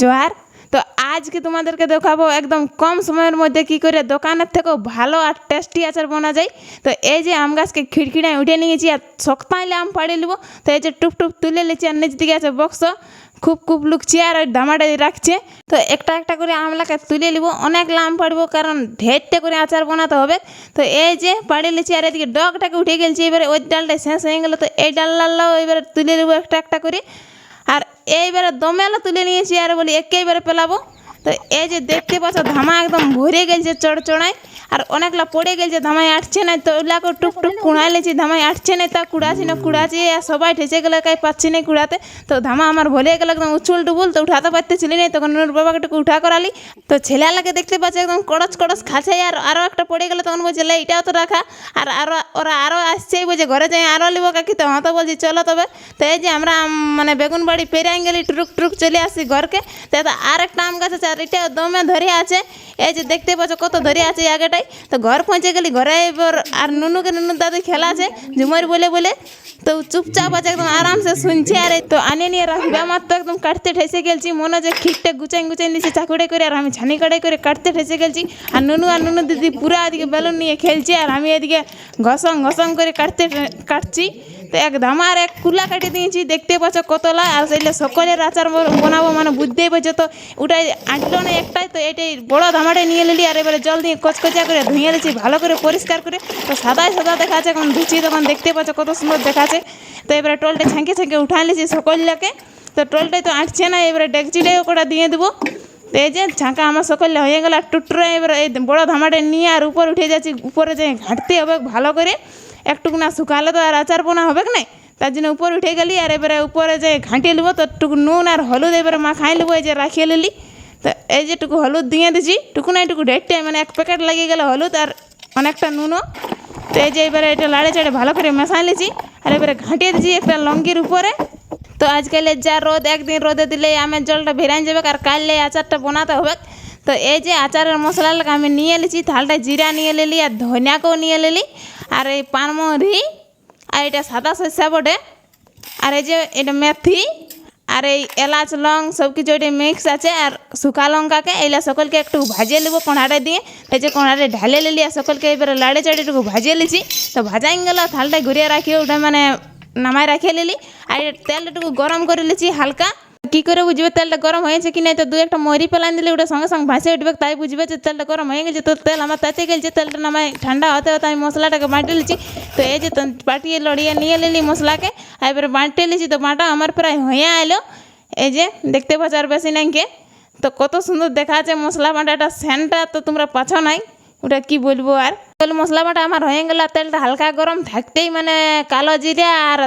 জোহার তো আজকে তোমাদেরকে দেখাবো একদম কম সময়ের মধ্যে কি করে দোকানের থেকেও ভালো আর টেস্টি আচার বানা যায়। তো এই যে আম গাছকে খিড়খিড়ায় উঠে নিয়েছি আর শক্ত আইলে আম পাড়িয়ে নেব। তো এই যে টুপ টুপ তুলে নিচ্ছি আর নিচ দিকে আছে বক্স খুব খুব লুকছে আর ওই ডামাটা রাখছে। তো একটা একটা করে আমলাকে তুলে নিব। অনেক লাম পাড়বো কারণ ঢেরটে করে আচার বানাতে হবে। তো এই যে পাড়িয়ে নিচ্ছি আর এদিকে ডগটাকে উঠে গেলছি। এবারে ওই ডালটা শেষ হয়ে গেলো। তো এই ডাল ডাল্লাও এবারে তুলে নেব একটা একটা করে। আর এইবারে দমেলা তুলে নিয়েছি আর বলি একেবারে পেলাবো। তো এই যে দেখতে পাচ্ছ, ধামা একদম ভরে গেছে চড়চড়ায়, আর অনেকলা পড়ে গেছে, ধামায় আটছে না, তো ওগুলাকে টুক টুক কুড়াই লেছি, ধামায় আটছে না, তা কুড়াছি না, কুড়াছি, আর সবাই ঠেসে গেলে, কাই পাচ্ছি না কুড়াতে। তো ধামা আমার ভরে গেল, একদম উছুল টুবুল, তো উঠাতে পারতেছিলি না, তখন নুর বাবাকে একটু উঠা করালি। তো ছেলেলাকে দেখতে পাচ্ছি, একদম কড়চ কড়চ খাচ্ছে, আর আরও একটা পড়ে গেলে, তখন বলছে, লে, এটাও তো রাখা। আর আরও ওরা আরও আসছেই বলছে, ঘরে যাই আরও লিবো কাকি। তো হ্যাঁ তো বলছি, চলো তবে। তো এই যে আমরা মানে বেগুন বাড়ি পেরিয়ে গেলি টুরুক টুরুক চলে আসি ঘরকে। তো আর একটা আম গাছ আছে আর এটা দমে ধরে আছে। এই যে দেখতে পাচ্ছ কত ধরে আছে আগেটাই তো ঘর পৌঁছে গেলি, ঘরে এবার আর নুনুকে নুনু দাদু খেলা আছে, ঝুমর বলে বলে। তো চুপচাপ আছে, একদম আরামসে শুনছে আর তো আনে নিয়ে রাখবে আমার তো একদম কাটতে ঠেসে গেলছি, মনে হচ্ছে খিটটা গুচাই গুচাই দিয়েছে চাকুড়ে করে আর আমি ছানি কড়াই করে কাটতে ঠেসে গেলছি। আর নুনু আর নুনু দিদি পুরা এদিকে বেলুন নিয়ে খেলছে আর আমি এদিকে ঘসং ঘসং করে কাটতে কাটছি। তো এক ধামার এক কুলা কাটি দিয়েছি, দেখতে পাচ্ছ কতলা, আর সেইলে সকলের আচার বানাবো মানে বুঝতেই পারছ তো ওটাই আঁটলো না একটাই, তো এটাই বড় ধামাটাই নিয়ে নিলি, আর এবারে জল দিয়ে কচকচা করে ধুয়ে নিয়েছি ভালো করে পরিষ্কার করে, তো সাদাই সাদা দেখাচ্ছে, এখন ধুচ্ছি তখন দেখতে পাচ্ছ কত সুন্দর দেখাচ্ছে, তো এবারে টোলটা ছাঁকে ছাঁকে উঠাই নিয়েছি সকলটাকে তো টোলটাই তো আঁটছে না, এবারে ডেকচিটাই ওটা দিয়ে দেবো এই যে ছাঁকা আমার সকলে হয়ে গেল, আর টুটরে এবার এই বড় ধামাটা নিয়ে আর উপর উঠে যাচ্ছি, উপরে যে ঘাঁটতে হবে ভালো করে একটুকু না শুকালে তো আর আচার বোনা হবে না তার জন্য উপর উঠে গেলি আর এবারে উপরে যে ঘাঁটিয়ে নেব তো টুকু নুন আর হলুদ এবারে মাখাই নেব এই যে রাখিয়ে নিলি তো এই যে টুকু হলুদ দিয়ে দিছি, টুকু না টুকু ঢেরটে মানে এক প্যাকেট লাগিয়ে গেল হলুদ আর অনেকটা নুনও। তো এই যে এবারে এটা লাড়ে চাড়ে ভালো করে মেশাই নিয়েছি আর এবারে ঘাঁটিয়ে দিয়েছি একটা লঙ্কির উপরে। তো আজকালের যা রোদ, একদিন রোদে দিলে আমের জলটা ভেরান যাবে, আর কাললে আচারটা বানাতে হবে। তো এই যে আচারের মশলা লাগা আমি নিয়ে নিয়েছি থালটা জিরা নিয়ে নিলি আর ধনিয়াকেও নিয়ে নিলি আর এই পানমরি আর এটা সাদা শস্যা বটে। আর এই যে এটা মেথি, আর এই এলাচ, লং সব কিছু এটা মিক্স আছে। আর শুকা লঙ্কাকে এইলা সকলকে একটু ভাজিয়ে নেব কোঁড়াটা দিয়ে। এই যে কোঁড়াটা ঢালে নিলি আর সকলকে এবারে লাড়ে চাড়ে একটু ভাজিয়ে লিছি তো ভাজাই গেল থালটা ঘুরিয়ে রাখি, ওটা মানে নামাই রাখিয়ে নিলি আর এর তেলটা একটু গরম করে লিছি হালকা। কি করে বুঝবে? তেলটা গরম হয়েছে কি নাই? তো দু একটা মরি পেলান দিলে ওটা সঙ্গে সঙ্গে ভাসে উঠবে, তাই বুঝবে যে তেলটা গরম হয়ে গেছে। তো তেল আমার তাতে গেছে তেলটা নামাই ঠান্ডা হতে হতে আমি মশলাটাকে বাঁটে লিছি তো এই যে পাটিয়ে লড়িয়ে নিয়ে নিলি মশলাকে, এবারে বাঁটে লিছি তো বাঁটা আমার প্রায় হয়ে এলো। এই যে দেখতে পাচ্ছ আর বেশি নাইকে তো কত সুন্দর দেখা আছে মশলা বাটাটা, সেন্টটা তো তোমরা পাছো নাই। ওটা কি বলব আর? তেল মশলা বাটা আমার হয়ে গেল, তেলটা হালকা গরম থাকতেই মানে কালো জিরা আর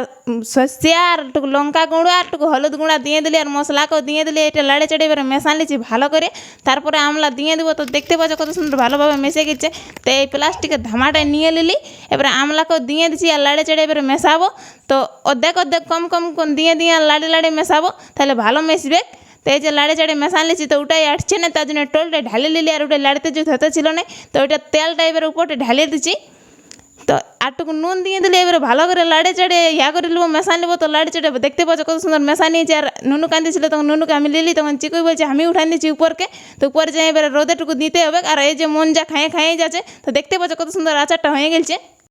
সর্ষে আর টুকু লঙ্কা গুঁড়ো আর টুকু হলুদ গুঁড়া দিয়ে দিলি আর মশলাকেও দিয়ে দিলি, এটা লাড়ে চেড়ে এবারে লিছি ভালো করে। তারপরে আমলা দিয়ে দেবো, তো দেখতে পাচ্ছ কত সুন্দর ভালোভাবে মিশে গেছে। তো এই প্লাস্টিকের ধামাটা নিয়ে নিলি, এবারে আমলাকেও দিয়ে দিছি আর লাড়ে চেড়ে এবারে মেশাবো। তো অর্ধেক অর্ধেক কম কম দিয়ে দিয়ে আর লাড়ে লাড়ে মেশাবো, তাহলে ভালো মিশবে। তো এই যে লাড়ে চাড়ে মেশান লিছি, তো ওটাই আটছে না, তার জন্য টোলটা ঢালে নিলি আর ওটা লাড়তে যদি হতে ছিল না, তো ওইটা তেলটা এবারে উপরটা ঢালিয়ে দিচ্ছি তো আরটুকু নুন দিয়ে দিলে এবারে ভালো করে লাড়ে চাড়ে, ইয়া করে নেব, মেশান নেব, তো লাড়ে চাড়ে দেখতে পাচ্ছ কত সুন্দর মেশা নিয়েছে আর নুনু কান্দিছিল, তখন নুনুকে আমি লিলি, তখন চিকুই বলছে, আমি উঠান দিচ্ছি উপরকে। তো উপরে যাই এবারে রোদেটুকু দিতে হবে। আর এই যে মন যা খাইয়ে খাইয়ে যাচ্ছে, তো দেখতে পাচ্ছ কত সুন্দর আচারটা হয়ে গেছে